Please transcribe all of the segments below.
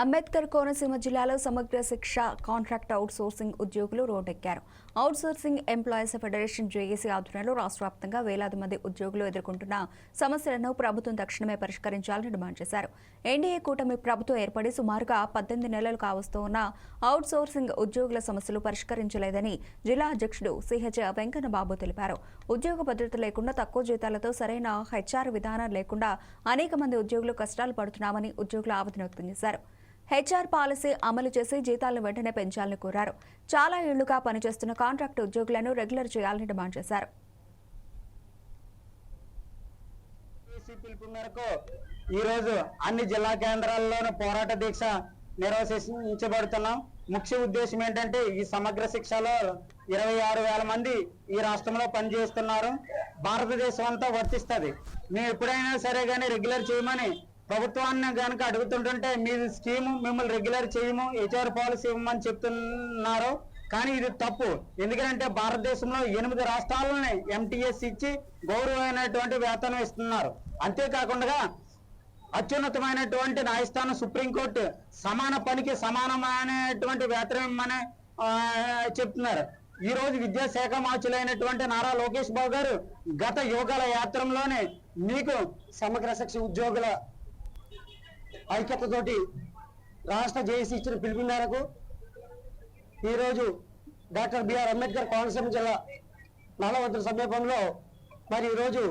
అంబేద్కర్ కోనసీమ జిల్లాలో సమగ్ర శిక్ష కాంట్రాక్ట్ అవుట్ సోర్సింగ్ ఉద్యోగులు రోడ్డెక్కారు. Outsourcing employees federation JAC ఆధ్వర్యంలో రాష్ట్ర వ్యాప్తంగా వేలాది మంది ఉద్యోగులు ఎదుర్కొంటున్న సమస్యలను ప్రభుత్వం తక్షణమే పరిష్కరించాలని డిమాండ్ చేశారు. ఎన్డీఏ కూటమి ప్రభుత్వం ఏర్పడి సుమారుగా పద్దెనిమిది నెలలు కావస్తూ ఉన్న అవుట్ సోర్సింగ్ ఉద్యోగుల సమస్యలు పరిష్కరించలేదని జిల్లా అధ్యక్షుడు సిహెచ్ వెంకన్నబాబు తెలిపారు. ఉద్యోగ భద్రత లేకుండా తక్కువ జీతాలతో సరైన హెచ్ఆర్ విధానం లేకుండా అనేక మంది ఉద్యోగులు కష్టాలు పడుతున్నామని ఉద్యోగులు ఆవేదన వ్యక్తం చేశారు. హెచ్ఆర్ పాలసీ అమలు చేసి జీతాలను వెంటనే పెంచాలని కోరారు. చాలా ఏళ్ళుగా పనిచేస్తున్న కాంట్రాక్ట్ ఉద్యోగులను రెగ్యులర్ చేయాలని డిమాండ్ చేశారు. ఏసీ పిలుపు మేరకు ఈ రోజు అన్ని జిల్లా కేంద్రాల్లోనూ పోరాట దీక్ష నిర్వహించబడుతున్నాం. ముఖ్య ఉద్దేశం ఏంటంటే ఈ సమగ్ర శిక్షలో ఇరవై ఆరు వేల మంది ఈ రాష్ట్రంలో పనిచేస్తున్నారు. భారతదేశం అంతా వర్తిస్తుంది. మేము ఎప్పుడైనా సరే కానీ రెగ్యులర్ చేయమని ప్రభుత్వాన్ని కనుక అడుగుతుంటుంటే మీ స్కీము మిమ్మల్ని రెగ్యులర్ చేయము హెచ్ఆర్ పాలసీ ఇవ్వమని చెప్తున్నారు. కానీ ఇది తప్పు. ఎందుకంటే భారతదేశంలో ఎనిమిది రాష్ట్రాలని ఎంటీఎస్ ఇచ్చి గౌరవమైనటువంటి వేతనం ఇస్తున్నారు. అంతేకాకుండా అత్యున్నతమైనటువంటి న్యాయస్థానం సుప్రీంకోర్టు సమాన పనికి సమానమైనటువంటి వేతనం ఇమ్మని చెప్తున్నారు. ఈ రోజు విద్యాశాఖ మార్చులైనటువంటి నారా లోకేష్ బాబు గారు గత యువకుల యాత్రలోనే మీకు సమగ్ర శిక్ష ఉద్యోగుల ఐక్యతతోటి రాష్ట్ర జేఏసీ ఇచ్చిన పిలుపు మేరకు ఈరోజు డాక్టర్ బిఆర్ అంబేద్కర్ కోనసీమ జిల్లా నల్లవద్ద సమీపంలో మరి ఈరోజు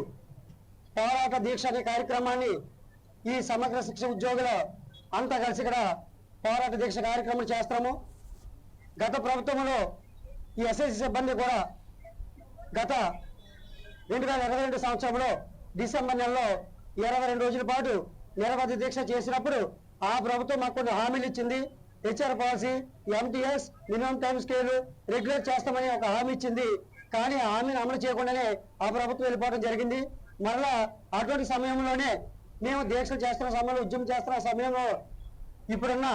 పోరాట దీక్ష అనే కార్యక్రమాన్ని ఈ సమగ్ర శిక్ష ఉద్యోగుల అంతా కలిసి ఇక్కడ పోరాట దీక్ష కార్యక్రమం చేస్తాము. గత ప్రభుత్వంలో ఈ ఎస్ఎస్సి సిబ్బంది కూడా గత రెండు వేల ఇరవై రెండు సంవత్సరంలో డిసెంబర్ నెలలో ఇరవై రెండు రోజుల పాటు నిరవధి దీక్ష చేసినప్పుడు ఆ ప్రభుత్వం మాకు కొన్ని హామీలు ఇచ్చింది. HR policy MTS minimum time scale regulate చేస్తామని ఒక హామీ ఇచ్చింది. కానీ ఆ హామీని అమలు చేయకుండానే ఆ ప్రభుత్వం వెళ్ళిపోవడం జరిగింది. మరలా అటువంటి సమయంలోనే మేము దీక్షలు చేస్తున్న సమయంలో ఉద్యమం చేస్తున్న సమయంలో ఇప్పుడున్న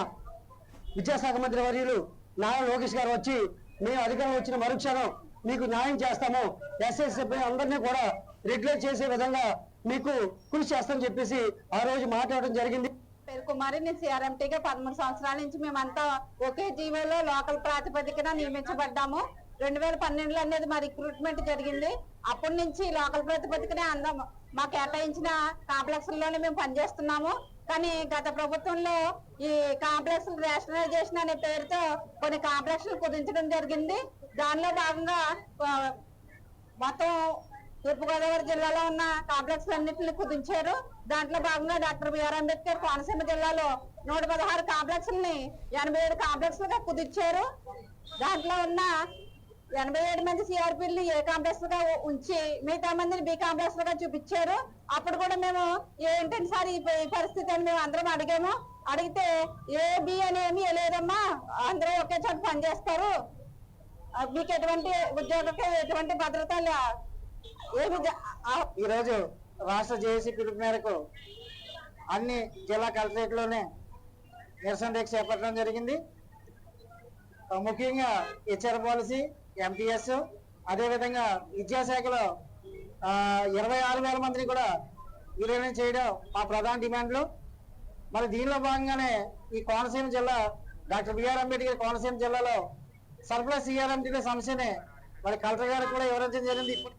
విద్యాశాఖ మంత్రి వర్యులు నారా లోకేష్ గారు వచ్చి మేము అధికారం వచ్చిన మరుక్షణం మీకు న్యాయం చేస్తాము. ఎస్ఎస్ అందరినీ కూడా రెగ్యులేట్ చేసే విధంగా మీకు కృషి చేస్తామని చెప్పేసి ఆ రోజు మాట్లాడడం జరిగింది. పేరు కుమారి నేను సిఆర్ఎంటీగా పదమూడు సంవత్సరాల నుంచి మేమంతా ఒకే జీవోలో లోకల్ ప్రాతిపదికన నియమించబడ్డాము. రెండు వేల పన్నెండులో అనేది మా రిక్రూట్మెంట్ జరిగింది. అప్పటి నుంచి లోకల్ ప్రాతిపదికనే అందం మా కేటాయించిన కాంప్లెక్స్లోనే మేము పనిచేస్తున్నాము. కానీ గత ప్రభుత్వంలో ఈ కాంప్లెక్స్ రేషనలైజేషన్ అనే పేరుతో కొన్ని కాంప్లెక్స్ కుదించడం జరిగింది. దానిలో భాగంగా మొత్తం తూర్పుగోదావరి జిల్లాలో ఉన్న కాంప్లెక్స్ అన్నింటిని కుదించారు. దాంట్లో భాగంగా డాక్టర్ బిఆర్ అంబేద్కర్ కోనసీమ జిల్లాలో నూట పదహారు కాంప్లెక్స్ని ఎనభై ఏడు కాంప్లెక్స్గా కుదించారు. దాంట్లో ఉన్న ఎనభై ఏడు మంది సిఆర్పీని ఏ కాంప్లెక్స్గా ఉంచి మిగతా మందిని బి కాంప్లెక్స్గా చూపించారు. అప్పుడు కూడా మేము ఏంటంటే సార్ ఈ పరిస్థితి అని మేము అందరం అడిగాము. అడిగితే ఏ బి అని ఏమీ లేదమ్మా అందరూ ఒకే చోట పనిచేస్తారు. మీకు ఎటువంటి ఉద్యోగకి ఎటువంటి భద్రత లే- ఏమి ఈరోజు రాష్ట్ర జేఏసీ పిలుపు మేరకు అన్ని జిల్లా కలెక్టరేట్లోనే నిరసన దీక్ష చేపట్టడం జరిగింది. ముఖ్యంగా హెచ్ఆర్ పాలసీ ఎంపీఎస్ అదేవిధంగా విద్యాశాఖలో ఇరవై ఆరు వేల మందిని కూడా విలీనం చేయడం మా ప్రధాన డిమాండ్లు. మరి దీనిలో భాగంగానే ఈ కోనసీమ జిల్లా డాక్టర్ బిఆర్ అంబేద్కర్ కోనసీమ జిల్లాలో సర్ప్లస్ సిఆర్ఎంటీ సమస్యని మరి కలెక్టర్ గారికి కూడా వివరించడం జరిగింది. ఇప్పుడు